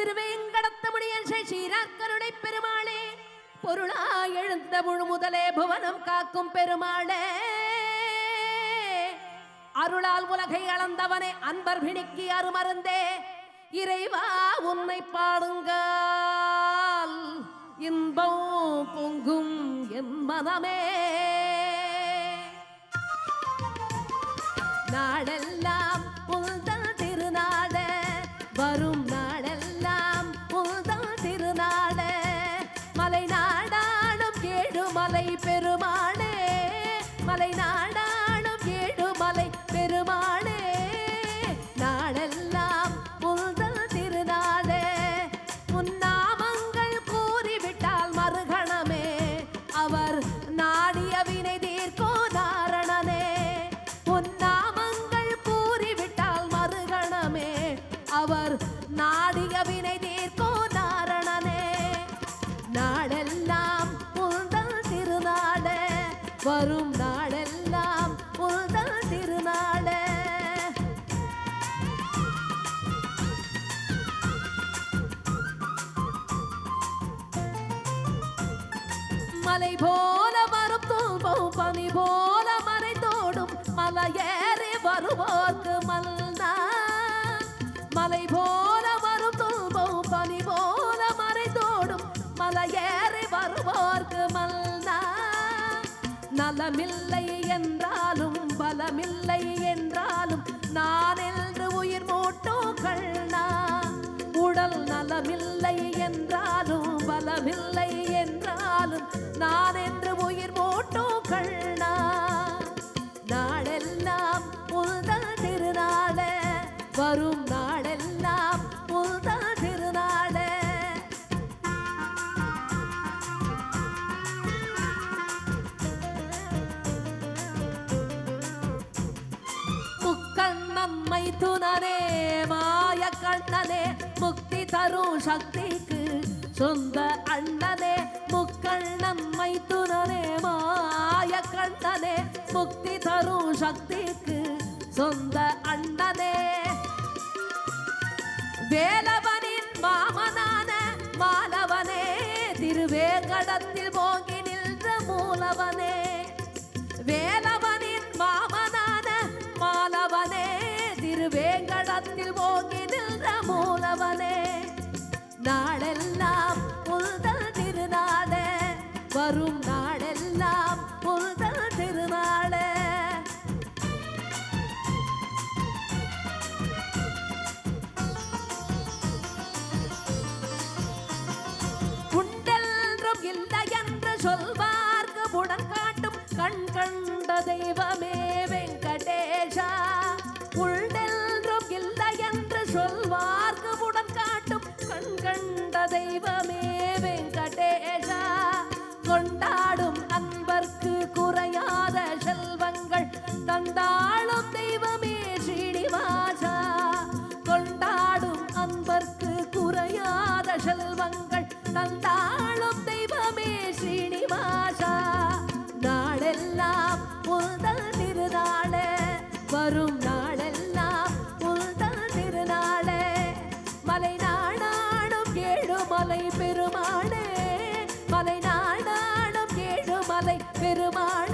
திருவேங்கடத்தமுடியன் சீராக்கருடை பெருமாளே. பொருளா எழுந்த முழு முதலே புவனம் காக்கும் பெருமாளே. அருளால் உலகை அளந்தவனே அன்பர் பிணிக்கு அருமருந்தே. இறைவா உன்னை பாடுங்கள். இன்பம் பொங்கும் என் மனமே. நாடெல்லாம் மலை நாட மலை போல வரும் தூபம் பனி போல மறை தோடும் மலையேறி வருவோர்க்கு மல்னா மலை போல வரும் தூபம் பனி போல மறை தோடும் மலையேறி வருவோர்க்கு மல்னா நலமில்லை என்றாலும் பலமில்லை என்றாலும் நான் என்று உயிர் மூட்டோக்கள் கண்ணா உடல் நலமில்லை என்றாலும் பலமில்லை நான் என்று உயிர் மூட்டும் கண்ணா. நாடெல்லாம் புல்தல் திருநாட வரும் நாடெல்லாம் புல்தல் திருநாட முக்கண்ணன் மைத்துனனே மாய கண்ணனே முக்தி தரும் சக்திக்கு சொந்த அண்ணனே முக்கள் நம்மை மைத்துனனே மாய கண்ணனே முக்தி தரும் சக்திக்கு சொந்த அண்ணனே. வேலவனின் மாமனான மாலவனே திருவேகடத்தில் வரும் நாடெல்லாம் புல்தல் திருநாள. உண்டென்றும் இல்லை என்று சொல்வார்க்கு புடன் காட்டும் கண் கண்ட தெய்வமே வெங்கடேஷா. உண்டென்றும் இல்லை என்று சொல்வார்க்கு புடன் காட்டும் கண் கண்ட தெய்வமே செல்வங்கள் தந்தாளும் தெய்வமே ஸ்ரீனிவாசா. நாளெல்லாம் புல்தல் திருநாளே வரும் நாளெல்லாம் புல்தல் திருநாளே. மலை நாடாடும் ஏழுமலை பெருமாளே மலை நாடாடும் ஏழுமலை பெருமாள்.